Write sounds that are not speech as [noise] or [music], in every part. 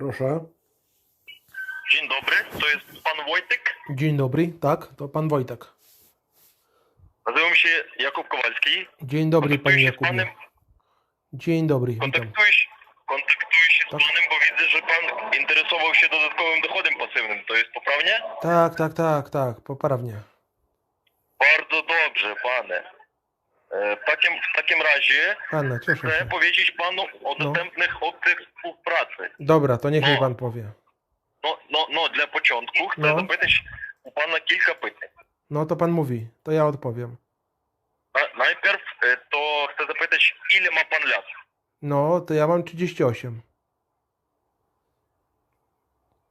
Proszę. Dzień dobry, to jest pan Wojtek. Dzień dobry, tak? To pan Wojtek. Nazywam się Jakub Kowalski. Dzień dobry, panie z panem, Jakubie. Dzień dobry, kontaktuję się, kontaktuję się z Tak. panem, bo widzę, że pan interesował się dodatkowym dochodem pasywnym. To jest poprawnie? Tak, tak, tak, tak, poprawnie. Bardzo dobrze, panie. E, W takim, w takim razie cieszę chcę się. powiedzieć panu o No. dostępnych opcjach współpracy. Dobra, to niech mi No. pan powie. No, no, no dla początku chcę No. zapytać u pana kilka pytań. No to pan mówi, to ja odpowiem. Na, najpierw e, to chcę zapytać, ile ma pan lat? No, to ja mam 38.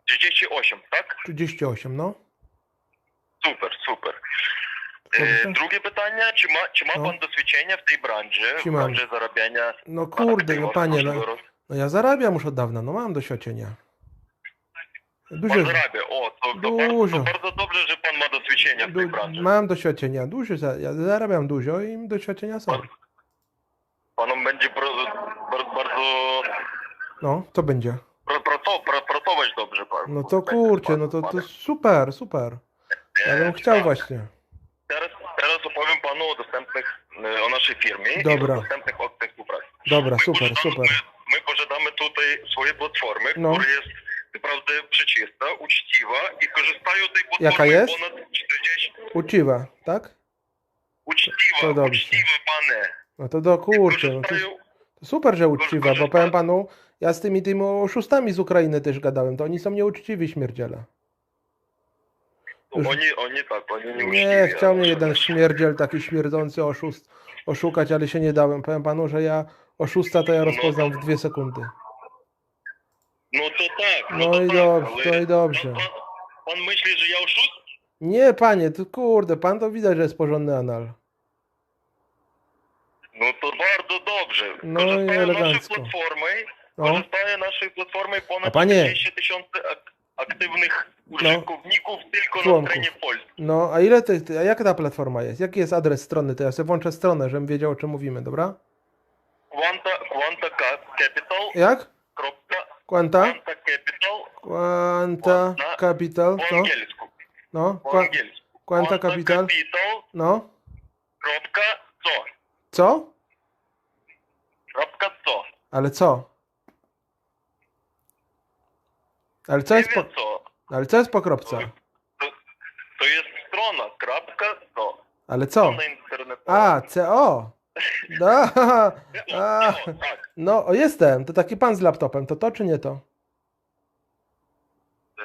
38, tak? 38, no. Super, super. Dobrze. E, drugie pytanie, czy ma, czy ma No. pan doświadczenie w tej branży, Czy w mam. branży zarabiania? No kurde, no aktywów panie, no, różnego no ja zarabiam już od dawna, no mam doświadczenia. Dużo, Pan zarabia, o, to, to, bardzo, Dużo. to bardzo dobrze, że pan ma doświadczenie w tej du, branży. mam doświadczenia, dużo, za- ja zarabiam dużo i doświadczenia są. Panom będzie pro, bardzo, bardzo No, co będzie? pra, praco, pra, pracować dobrze pan. No to kurczę, no to, to super, super. Ja bym chciał tak. właśnie. Teraz, teraz opowiem panu o dostępnych, e, o naszej firmie Dobra. i o dostępnych opcjach współpracy. Dobra, My super, posiadamy- super. My, my posiadamy tutaj swoje platformy, No. która jest naprawdę przeczysta, uczciwa i korzystają z tej platformy Jaka jest? ponad 40... Uczciwa, tak? Uczciwa, To dobrze. uczciwa, panie. No to do kurczę, no to, to super, że uczciwa, bo powiem panu, ja z tymi tymi oszustami z Ukrainy też gadałem, to oni są nieuczciwi śmierdziele. Już- Oni, oni tak, oni nie. Nie, chciał mnie jeden śmierdziel, taki śmierdzący oszust, oszukać, ale się nie dałem. Powiem panu, że ja oszusta to ja rozpoznam w dwie sekundy. No to tak, no, No to i tak, dobrze, to i dobrze. Pan, pan myśli, że ja oszust? Nie, panie, to kurde, pan to widać, że jest porządny anal. No to bardzo dobrze. No i z naszej elegancko. platformy, No. korzystają naszej platformy A ponad panie- 40 tysięcy ak- aktywnych użytkowników tylko Członków. na terenie Polski. No, a ile to, a jaka ta platforma jest? Jaki jest adres strony? To ja sobie włączę stronę, żebym wiedział, o czym mówimy, dobra? Quanta, Quanta Ca- Capital. Jak? Kropka, Quanta? Quanta Capital Quanta Quanta- Capital, po no, angielsku. no, Po angielsku. Quanta Capital, Capital. no, Kropka co? co? Kropka co? Ale co? Ale co jest po. Ale co jest po kropce? To, to jest strona. Kropka co? Ale co? A, CO. Da, [laughs] a, No, tak. no, o, jestem. To taki pan z laptopem. To to czy nie to?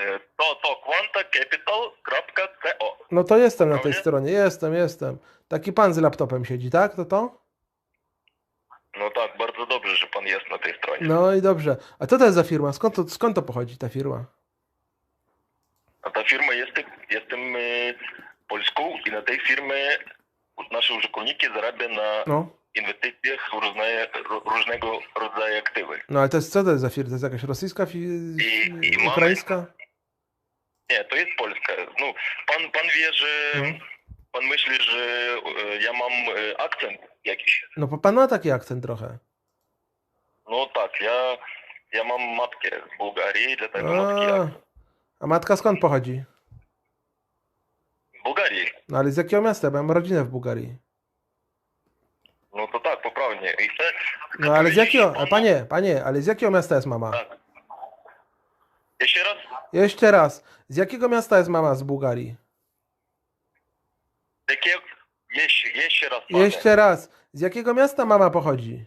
E, To, to quantacapital.co. No to jestem na tej stronie. Jestem, jestem. Taki pan z laptopem siedzi, tak? To to? No tak, bardzo dobrze, że pan jest na tej stronie. No i dobrze. A co to jest za firma? Skąd to, skąd to pochodzi ta firma? A ta firma jest, jestem e, polską i na tej firmie nasze użytkowniki zarabiają na No. inwestycjach w różne, ró- różnego rodzaju aktywy. No ale to jest, co to jest za firma? To jest jakaś rosyjska, fi, I- i mamy- ukraińska? Nie, to jest Polska. No, pan, pan wie, że No. pan myśli, że e, ja mam e, akcent jakiś. No pan ma taki akcent trochę. No tak, ja, ja mam matkę z Bułgarii, dlatego mam taki A, akcent. a matka skąd pochodzi? Z Bułgarii. No ale z jakiego miasta? Bo ja mam rodzinę w Bułgarii. No to tak, poprawnie. I No ale z jakiego, a panie, panie, ale z jakiego miasta jest mama? Tak. Jeszcze raz? Jeszcze raz, z jakiego miasta jest mama z Bułgarii? Jakie... Jeszcze, jeszcze raz. panie. Jeszcze raz, z jakiego miasta mama pochodzi?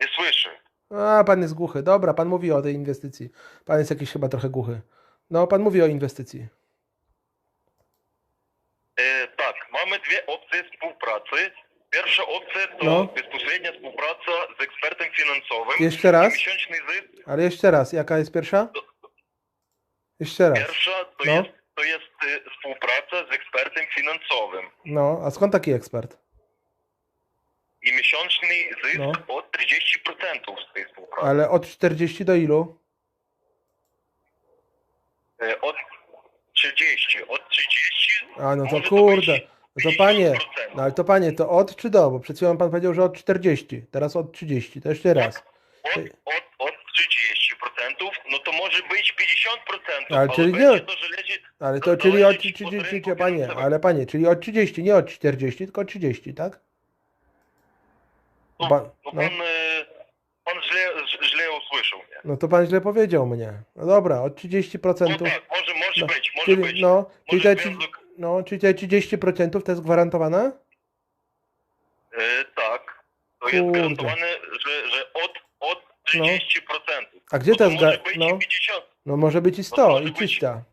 Nie słyszę. A, pan jest głuchy. Dobra, pan mówi o tej inwestycji. Pan jest jakiś chyba trochę głuchy. No, pan mówi o inwestycji. E, tak, mamy dwie opcje współpracy. Pierwsza opcja to No. bezpośrednia współpraca z ekspertem finansowym. Jeszcze raz? Miesięczny zysk. Ale jeszcze raz, jaka jest pierwsza? Jeszcze raz. Pierwsza to No. jest, to jest e, współpraca z ekspertem finansowym. No, a skąd taki ekspert? I miesięczny zysk No. od 30% z tej współpracy. Ale od 40 do ilu? E, od 30. Od 30. A, no to może kurde. być No to panie, 50%. no ale to panie, to od czy do? Bo przed chwilą pan powiedział, że od 40, teraz od 30. To jeszcze raz. od, od, od 30%, no to może być 50%, Ale ale czyli będzie nie- to zależy, Ale to czyli od ci od 30, rynku panie, ale panie, czyli od 30, nie od 40, tylko od 30, tak? no, Ba- no no. pan, e, pan źle, źle usłyszał mnie. No to pan źle powiedział mnie. No dobra, od 30%. No tak, może, może No, być, może czyli, być. no, czyli może te, związek, no, czyli te 30% to jest gwarantowane? e, tak, to jest Kurde. gwarantowane, że, że od, od 30%. A gdzie no to jest może ga- no. i 50. No może być i No 100 to może i być- 300.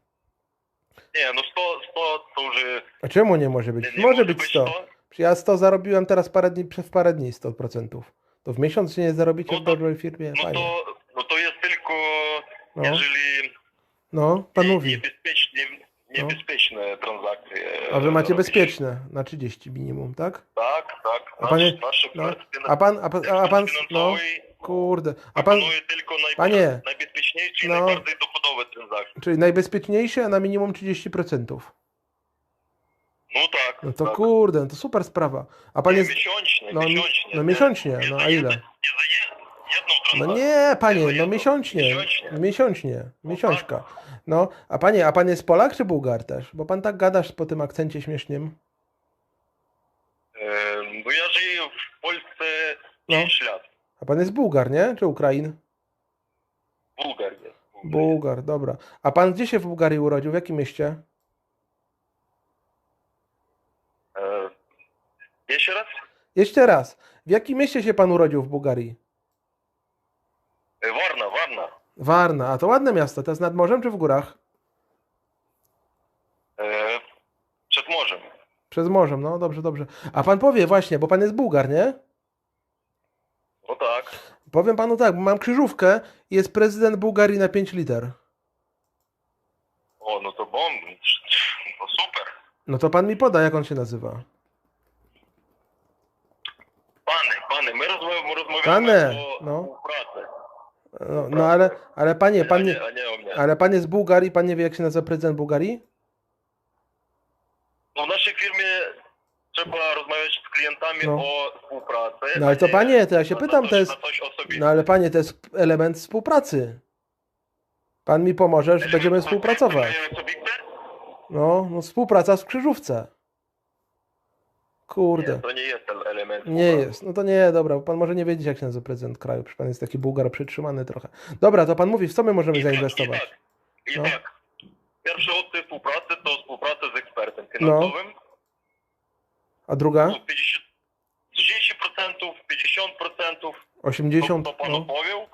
Nie, no 100, 100 to już... A czemu nie może być? Może być 100. Ja 100 zarobiłem teraz parę dni, przez parę dni 100%. To w miesiąc się nie zarobicie No w dobrej firmie? No Fajnie. to, no to jest tylko, No, jeżeli no, pan nie- mówi. niebezpieczne, niebezpieczne transakcje. A wy macie robić. bezpieczne na 30 minimum, tak? Tak, tak. A panie- nasz No. A pan, a pan, a pan, no, kurde. A pan, tylko najba- Panie. najbezpieczniejsze i No. najbardziej dochodowe transakcje. czyli najbezpieczniejsze, a na minimum 30%. No tak. No to tak. kurde, no to super sprawa. A pan Nie, jest, miesięcznie, no, miesięcznie. no miesięcznie, Nie no a ile? Nie za jed- jedną No transakcję. nie, panie, no jedną. miesięcznie, Miesięcznie. miesięcznie, miesiączka. No, a panie, a pan jest Polak czy Bułgar też? Bo pan tak gadasz po tym akcencie śmiesznym. E, No ja żyję w Polsce No. 5 lat. A pan jest Bułgar, nie? Czy Ukrain? Bułgar jest. Bułgar, dobra. A pan gdzie się w Bułgarii urodził? W jakim mieście? E, Jeszcze raz? Jeszcze raz. W jakim mieście się pan urodził w Bułgarii? E, Warna, Warna. A to ładne miasto. To jest nad morzem czy w górach? E, Przed morzem. Przez morzem, no dobrze, dobrze. A pan powie właśnie, bo pan jest Bułgar, nie? No tak. Powiem panu tak, bo mam krzyżówkę i jest prezydent Bułgarii na 5 liter. O, no to bomb. [laughs] No super. No to pan mi poda, jak on się nazywa. Pany, pany, my rozmawiamy, rozmawiamy Panie, o no. współpracy. No, no ale, ale panie, pan nie, ale pan jest Bułgar i pan nie wie, jak się nazywa prezydent Bułgarii? No w naszej firmie trzeba rozmawiać z klientami No. o współpracy. No ale to nie panie, to ja się pytam, na to coś, jest... Coś. No ale panie, to jest element współpracy. Pan mi pomoże, że będziemy współpracować. No, no współpraca w krzyżówce. Kurde. Nie, to nie jest ten element. Nie współpracy. jest. No to nie, dobra, bo pan może nie wiedzieć, jak się nazywa prezydent kraju. Przecież pan jest taki Bułgar przytrzymany trochę. Dobra, to pan mówi, w co my możemy I tak, zainwestować? I tak. I No. tak. Pierwsza opcja współpracy to współpraca z ekspertem No. finansowym. A druga? No. 50, 30%, 50%. 80? To, to pan No, opowiedział.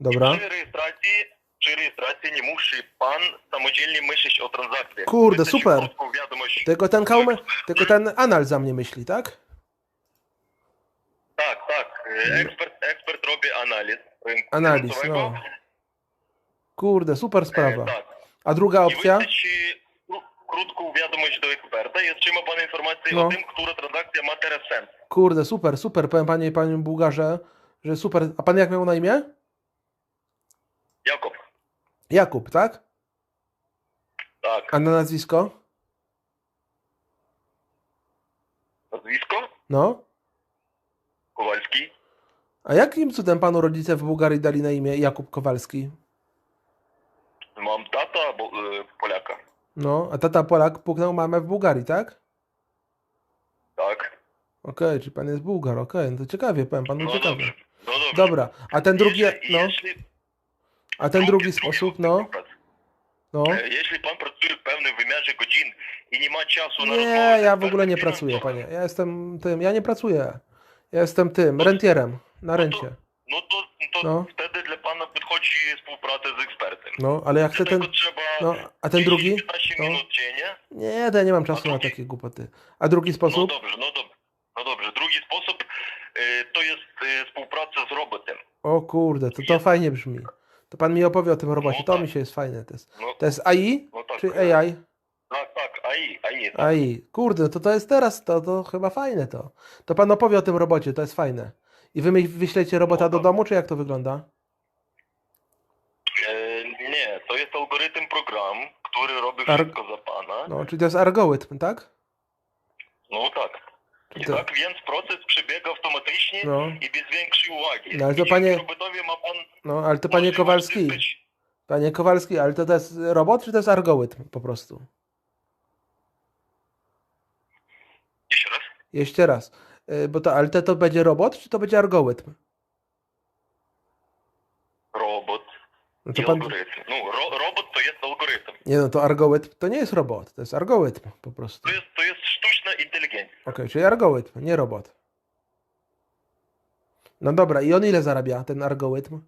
dobra. I przy rejestracji, przy rejestracji nie musi pan samodzielnie myśleć o transakcjach. Kurde, Wystarczy super. wiadomość. Tylko ten kaume, tylko ten anal za mnie myśli, tak? Tak, tak. Ekspert, ekspert robi analiz Analiz, no. Kurde, super E, sprawa. Tak. A druga I opcja? krótką wiadomość do eksperta i otrzyma pan informację No. o tym, która transakcja ma teraz sens. Kurde, super, super. Powiem panie, panie Bułgarze, że super. A pan jak miał na imię? Jakub, Jakub, tak? tak. A na nazwisko? Nazwisko? No. Kowalski? A jakim cudem panu rodzice w Bułgarii dali na imię Jakub Kowalski? Mam tata bo, e, Polaka. No, a tata Polak puknął mamę w Bułgarii, tak? Tak. Okej, czyli pan jest Bułgar, okej, no to ciekawie, powiem panu No ciekawie. dobrze. No dobrze. Dobra, a ten drugi, Jeśli- no, jeśli- a ten drugi sposób, no, no. E, Jeśli pan pracuje w pewnym wymiarze godzin i nie ma czasu na Nie, rozmowę ja w ogóle nie pracuję, panie. Ja jestem tym, ja nie pracuję. Ja jestem tym, rentierem, na rencie. No to, to No. wtedy dla pana podchodzi współpraca z ekspertem. No, ale jak chcę ten, no, a ten drugi? 15 No. minut dziennie. Nie, to ja nie mam czasu na takie głupoty. A drugi No sposób? dobrze, no dobrze. No dobrze. Drugi sposób e, to jest e, współpraca z robotem. O kurde, to to fajnie brzmi. To pan mi opowie o tym robocie, No to tak. mi się jest fajne. To jest, No, to jest AI no tak. czy AI? Tak, tak, AI, AI. Tak. AI. Kurde, to to jest teraz, to, to chyba fajne to. To pan opowie o tym robocie, to jest fajne. I wy wyślecie robota No do tak. domu, czy jak to wygląda? E, nie, to jest algorytm program, który robi Ar- wszystko za pana. No, czyli to jest algorytm, tak? No tak. I To- tak więc proces przebiega automatycznie No. i bez większej uwagi. No, ale to panie- pan No, ale to panie Kowalski, zyskać- panie Kowalski, ale to, to jest robot, czy to jest algorytm po prostu? Jeszcze raz? Jeszcze raz. Y, Bo to, ale to, to będzie robot, czy to będzie algorytm? Robot No to pan... algorytm. No, ro, robot to jest algorytm. Nie no, to algorytm to nie jest robot, to jest algorytm po prostu. To jest, to jest sztuczna inteligencja. Okej, czyli algorytm, nie robot. No dobra, i on ile zarabia, ten algorytm?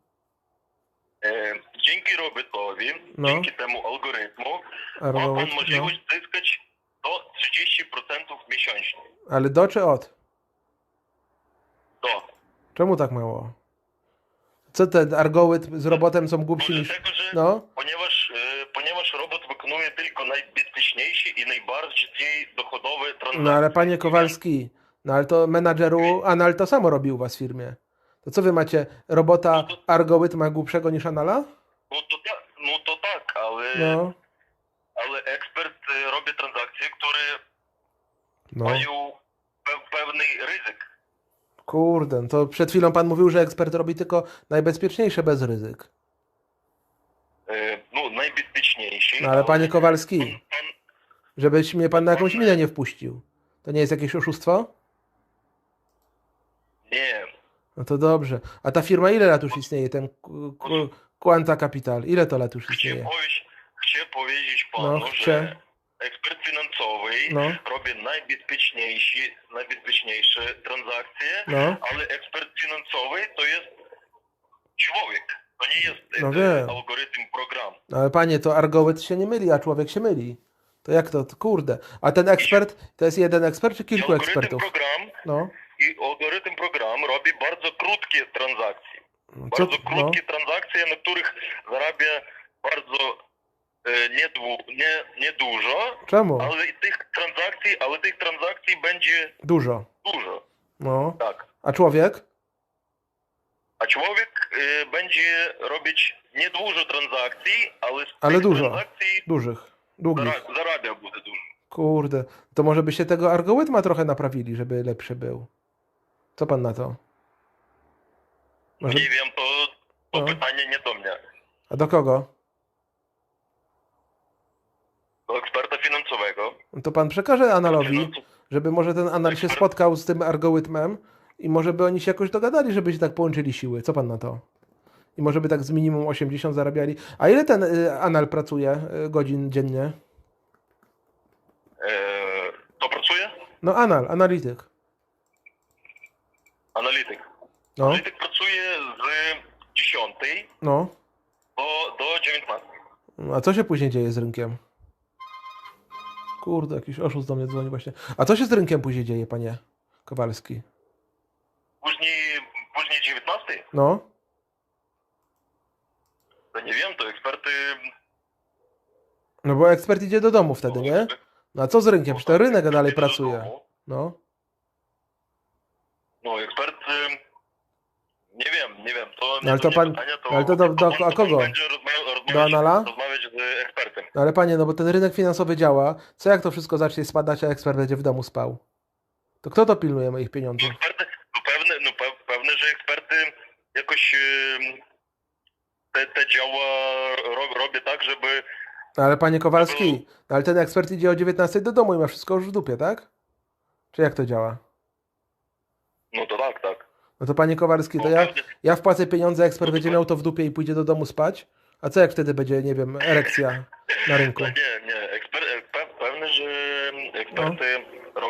E, dzięki robotowi, No. dzięki temu algorytmu, ma pan Algorytm, no. możliwość zyskać do 30% miesięcznie. Ale do czy od? Do. Czemu tak mało? Co ten algorytm z robotem są głupsi niż... tego, że No, ponieważ, wykonuje tylko najbezpieczniejsze i najbardziej dochodowe transakcje. no ale panie Kowalski, no ale to menadżeru Anal to samo robi u was w firmie. To co wy macie, robota algorytma głupszego niż Anala? No to tak, no to tak ale, No, ale ekspert e, robi transakcje, które no. mają pe pewny ryzyk. Kurde, no to przed chwilą pan mówił, że ekspert robi tylko najbezpieczniejsze bez ryzyk. E, no najbezpieczniejszy. No ale panie pan, Kowalski, pan, żebyś mnie pan na jakąś minę nie wpuścił. To nie jest jakieś oszustwo? nie, No to dobrze. A ta firma ile lat już istnieje, ten Qu- Qu- Quanta Capital? Ile to lat już chcę, istnieje? chcę powiedzieć panu, No, chcę. że ekspert finansowy No. robi najbezpieczniejsze, najbezpieczniejsze transakcje, No, ale ekspert finansowy to jest człowiek. To nie jest No e, wiem. algorytm, program. no ale panie, to algorytm się nie myli, a człowiek się myli. To jak to? To Kurde. A ten ekspert, to jest jeden ekspert czy I kilku algorytm ekspertów? program No, i algorytm program robi bardzo krótkie transakcje. no co? Bardzo No, krótkie transakcje, na których zarabia bardzo e, niedłu, nie, niedużo, czemu? ale tych transakcji, ale tych transakcji będzie Dużo. dużo. No. Tak. A człowiek? A człowiek e, będzie robić niedużo transakcji, ale z Ale tych dużo. transakcji Dużych. Długich. zara, zarabia będzie dużo. Kurde. To może by się tego algorytma trochę naprawili, żeby lepszy był. Co pan na to? Może... Nie wiem, to, to No. pytanie nie do mnie. A do kogo? Do eksperta finansowego. No To pan przekaże Analowi, żeby może ten Anal się spotkał z tym algorytmem i może by oni się jakoś dogadali, żeby się tak połączyli siły. Co pan na to? I może by tak z minimum 80 zarabiali. A ile ten y, Anal pracuje y, godzin dziennie? E, to pracuje? No Anal, analityk. Analityk. No, Analityk pracuje z 10 no. do, do 19. A co się później dzieje z rynkiem? Kurde, jakiś oszust do mnie dzwoni właśnie. A co się z rynkiem później dzieje, panie Kowalski? Później, później 19? No, To nie wiem, to eksperty... no bo ekspert idzie do domu wtedy, nie? No a co z rynkiem? Przecież to rynek dalej do pracuje. No, No, ekspert... Nie wiem, nie wiem. To No, ale nie to do pan- pytania, to, ale to do- do- pan- a to kogo? Do Anala? rozmawiać z ekspertem. no ale panie, no bo ten rynek finansowy działa. Co jak to wszystko zacznie spadać, a ekspert będzie w domu spał? To kto to pilnuje moich pieniędzy? Eksperty, no pewne, no pe- pewne, że eksperty jakoś te, te działa ro, robię tak, żeby No, ale panie Kowalski, no, ale ten ekspert idzie o 19 do domu i ma wszystko już w dupie, tak? Czy jak to działa? no to tak, tak. No to panie Kowalski, to No, ja, ja wpłacę pieniądze, ekspert będzie miał to w dupie i pójdzie do domu spać? A co jak wtedy będzie, nie wiem, erekcja na rynku? No [laughs] nie, nie. Eksper, pe, pewne, że eksperty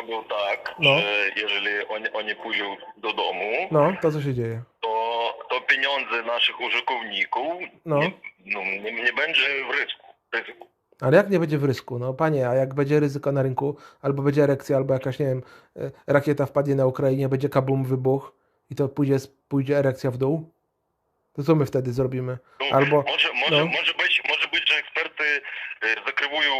robią tak, No. że jeżeli oni, oni pójdą do domu, No, to co się dzieje? to, to pieniądze naszych użytkowników No. nie, no, nie, nie będzie w ryzyku. ryzyku. Ale jak nie będzie w rysku? No panie, a jak będzie ryzyko na rynku, albo będzie erekcja, albo jakaś, nie wiem, e, rakieta wpadnie na Ukrainie, będzie kabum, wybuch i to pójdzie, pójdzie erekcja w dół? To co my wtedy zrobimy? Albo- może, może, no. może, być, może być, że eksperty e, zakrywują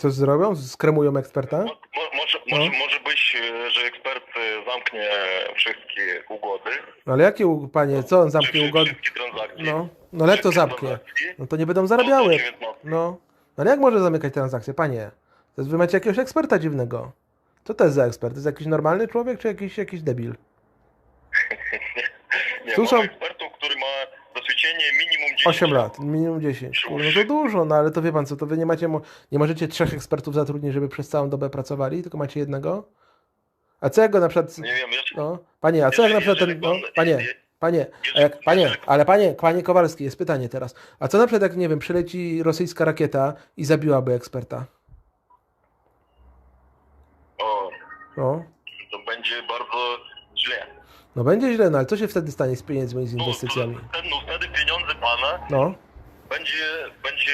Co zrobią? Skremują eksperta? Mo, mo- może, No. może, może być, e, że ekspert e, zamknie wszystkie ugody. No ale jakie, panie, co on zamknie ugody? Wszystkie transakcje. No, no ale jak to zamknie? No to nie będą zarabiały. 19. No, no ale jak może zamykać transakcje, panie? To jest, wy macie jakiegoś eksperta dziwnego. Co to jest za ekspert? To jest jakiś normalny człowiek, czy jakiś, jakiś debil? [laughs] Nie, Tu są- mamy ekspertów, który ma doświadczenie minimum 10 8 lat, minimum 10. Kurde, no to dużo, no ale to wie pan co, to wy nie macie, nie możecie trzech ekspertów zatrudnić, żeby przez całą dobę pracowali, tylko macie jednego? A co jak go na przykład, Nie wiem, no, panie, a co jak na przykład ten, no, panie, panie, jak, panie, ale panie, panie Kowalski, jest pytanie teraz, a co na przykład jak, nie wiem, przyleci rosyjska rakieta i zabiłaby eksperta? O, No, to będzie bardzo źle. No będzie źle, no ale co się wtedy stanie z pieniędzmi, z No, inwestycjami? to- ten- No wtedy pieniądze pana No, będzie, będzie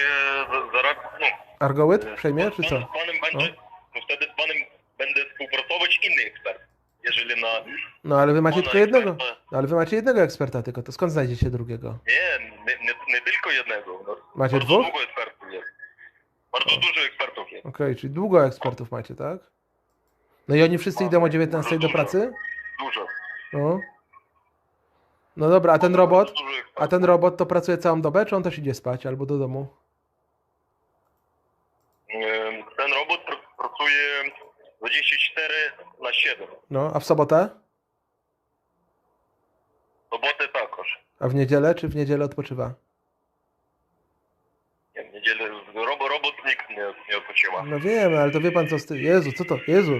zarab... No, Argołyt przejmie, czy co? z panem będzie, no. wtedy z panem będę współpracować inny ekspert. Jeżeli na... No ale wy macie tylko jednego, no, ale wy macie jednego eksperta tylko, to skąd znajdziecie drugiego? Nie, nie, nie, nie tylko jednego. No, Macie dwóch? Dużo ekspertów jest. Bardzo dużo ekspertów jest. Okej, czyli długo ekspertów macie, tak? No i oni wszyscy idą o 19 do pracy? Dużo. No. No dobra, a ten robot? A ten robot to pracuje całą dobę, czy on też idzie spać albo do domu? Ten robot pr- pracuje 24 na 7. No, a w sobotę? W sobotę także. A w niedzielę, czy w niedzielę odpoczywa? Nie, w niedzielę robo, robot nikt nie, nie odpoczywa. No wiem, ale to wie pan co z tym. Jezu, co to? Jezu.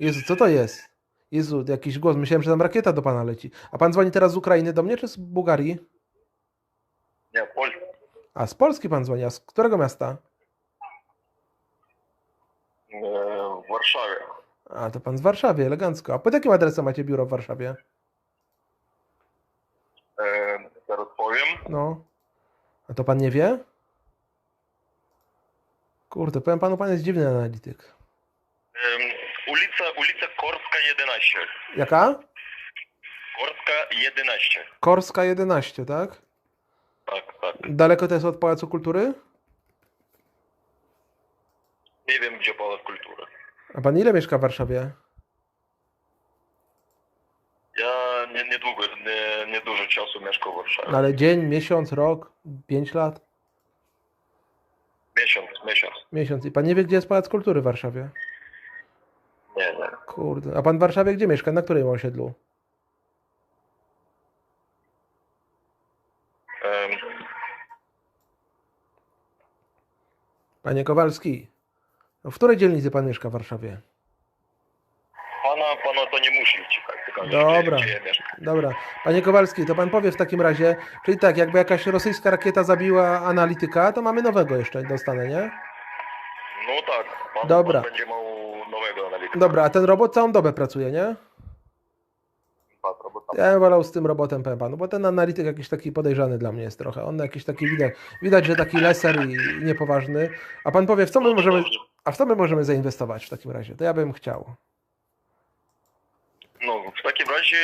Jezu, co to jest? Jezu, jakiś głos. Myślałem, że tam rakieta do pana leci. A pan dzwoni teraz z Ukrainy do mnie, czy z Bułgarii? Nie, Polska. A, z Polski pan dzwoni. A z którego miasta? E, W Warszawie. A, to pan z Warszawy, elegancko. A pod jakim adresem macie biuro w Warszawie? E, Teraz powiem. No. A to pan nie wie? Kurde, powiem panu, pan jest dziwny analityk. Korska 11. Jaka? Korska 11. Korska 11, tak? Tak, tak. Daleko to jest od Pałacu Kultury? Nie wiem, gdzie Pałac Kultury. A pan ile mieszka w Warszawie? Ja nie, niedługo, nie, nie dużo czasu mieszkam w Warszawie. No ale dzień, miesiąc, rok, pięć lat? Miesiąc, miesiąc. Miesiąc. I pan nie wie, gdzie jest Pałac Kultury w Warszawie? Nie, nie. Kurde. A pan w Warszawie gdzie mieszka? Na którym osiedlu? Panie Kowalski, w której dzielnicy pan mieszka w Warszawie? Pana, pana to nie musi ciekać. tylko Dobra. Gdzie, gdzie. Dobra. Panie Kowalski, to pan powie w takim razie, czyli tak, jakby jakaś rosyjska rakieta zabiła analityka, to mamy nowego jeszcze dostanę, nie? No tak. Pan, Dobra. Pan będzie miał nowego. Dobra, a ten robot całą dobę pracuje, nie? Ja bym wolał z tym robotem, powiem panu, bo ten analityk jakiś taki podejrzany dla mnie jest trochę. On jakiś taki widać, widać, że taki leser i niepoważny. A pan powie, w co my możemy, a w co my możemy zainwestować w takim razie? To ja bym chciał. No, w takim razie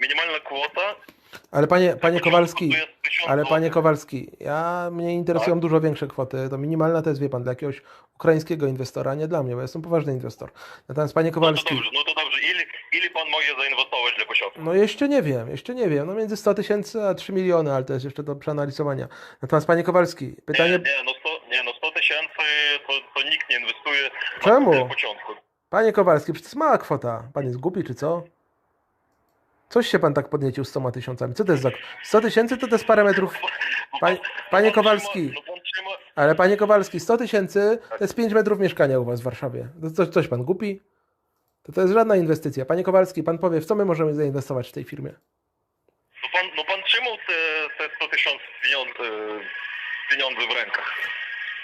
minimalna kwota. Ale panie, panie Kowalski, To jest 1000 ale panie. Kowalski, ja, mnie interesują Tak? dużo większe kwoty. To minimalna to jest, wie pan, dla jakiegoś ukraińskiego inwestora, nie dla mnie, bo jestem poważny inwestor. Natomiast panie No to Kowalski, dobrze, no to dobrze. Ile, ile pan może zainwestować dla początku? no jeszcze nie wiem, jeszcze nie wiem. No między 100 tysięcy a 3 miliony, ale to jest jeszcze do przeanalizowania. Natomiast panie Kowalski, pytanie... Nie, nie, no 100, nie, no 100 tysięcy to, to nikt nie inwestuje Czemu? na początku. Panie Kowalski, przecież to jest mała kwota. Pan jest głupi, czy co? Coś się pan tak podniecił z 100 tysiącami. Co to jest za... 100 tysięcy to to jest parę metrów... Panie- pan- panie pan Kowalski. Ale panie Kowalski, 100 tysięcy to jest 5 metrów mieszkania u was w Warszawie. To coś, coś pan głupi? To to jest żadna inwestycja. Panie Kowalski, pan powie, w co my możemy zainwestować w tej firmie? no pan, no pan trzymał te, te 100 tysięcy pieniądze, pieniądze w rękach.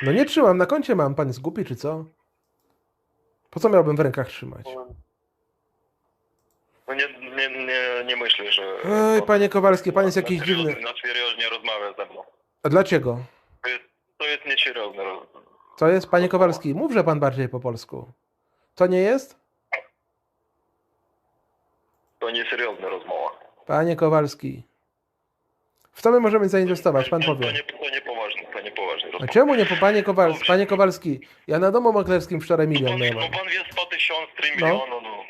No nie trzymam, na koncie mam. Pan jest głupi, czy co? Po co miałbym w rękach trzymać? No nie, nie, nie, nie że... Oj, panie Kowalski, pan jest jakiś dziwny. Na seriożnie rozmawia ze mną. A dlaczego? To jest, to jest nieseriozne. roz- Co jest, panie Kowalski? Mówże pan bardziej po polsku. To nie jest? To nieseriozna rozmowa. Panie Kowalski. W co my możemy zainwestować? Pan to, to, powie. nie, to niepoważne, to niepoważne A czemu nie po panie Kowalski? Panie Kowalski, ja na domu maklerskim wczoraj milion miałem. no pan wie 100 tysięcy, 3 No. miliony, no, no,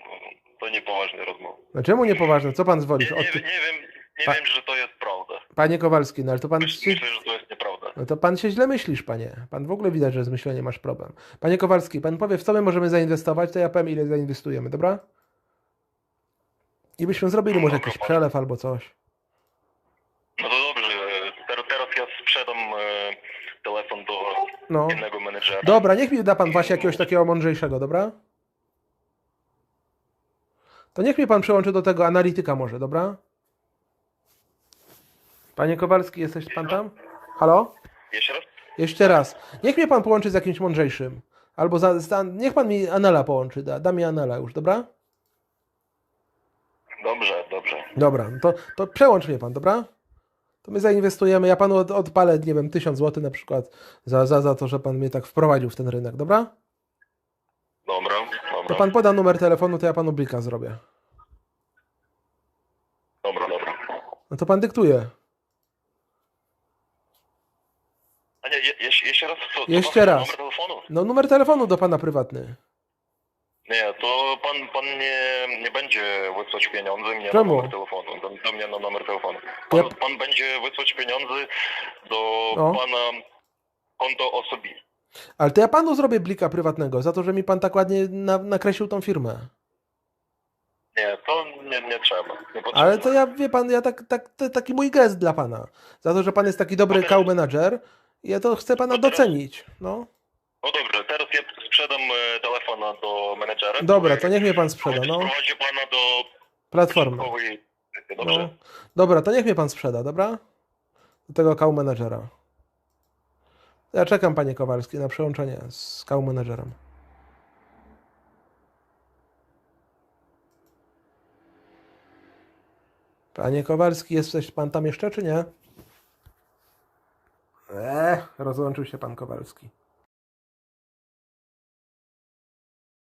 to niepoważne rozmowa. No czemu niepoważne? Co pan Nie, zwolisz? nie, Od... nie wiem, nie Pa- wiem, że to jest prawda. Panie Kowalski, no ale to pan Myślę, że to jest nieprawda. no to pan się źle myślisz, panie. Pan w ogóle widać, że z myśleniem masz problem. Panie Kowalski, pan powie, w co my możemy zainwestować, to ja powiem, ile zainwestujemy, dobra? I byśmy zrobili może jakiś przelew albo coś. No to dobrze, teraz, teraz ja sprzedam e, telefon do No. innego menedżera. Dobra, niech mi da pan właśnie jakiegoś takiego mądrzejszego, dobra? To niech mnie pan przełączy do tego analityka może, dobra? Panie Kowalski, jesteś pan tam? Halo? Jeszcze raz? Jeszcze raz. Niech mnie pan połączy z jakimś mądrzejszym. Albo za, za, niech pan mi Anela połączy, da, da mi Anela już, dobra? Dobrze, dobrze. Dobra, to, to przełącz mnie pan, dobra? To my zainwestujemy, ja panu od, odpalę, nie wiem, tysiąc złotych na przykład za, za, za to, że pan mnie tak wprowadził w ten rynek, dobra? Dobra, To pan poda numer telefonu, to ja panu blika zrobię. Dobra, dobra. No to pan dyktuje. A nie, je, jeszcze, jeszcze raz? Co, co Jeszcze pan- raz. Numer telefonu? No numer telefonu do pana prywatny. Nie, to pan, pan nie, nie będzie wysłać pieniędzy mnie Czemu? na numer telefonu. Do, do mnie na numer telefonu. To ja- Pan, pan będzie wysłać pieniądze do No. pana konto osobiste. Ale to ja panu zrobię blika prywatnego za to, że mi pan tak ładnie na, nakreślił tą firmę. Nie, to nie, nie trzeba. Nie potrzeba. Ale to ja, wie pan, ja tak, tak, to taki mój gest dla pana. Za to, że pan jest taki dobry Okej. cow manager. Ja to chcę pana No docenić. No. No dobrze, teraz ja sprzedam e, telefona do menedżera. Dobra, to niech mnie pan sprzeda, no. sprowadzi pana do Platformy. No. Dobra, to niech mnie pan sprzeda, dobra? Do tego cow managera. Ja czekam, panie Kowalski, na przełączenie z cow managerem. Panie Kowalski, jesteś pan tam jeszcze, czy nie? Eee, rozłączył się pan Kowalski.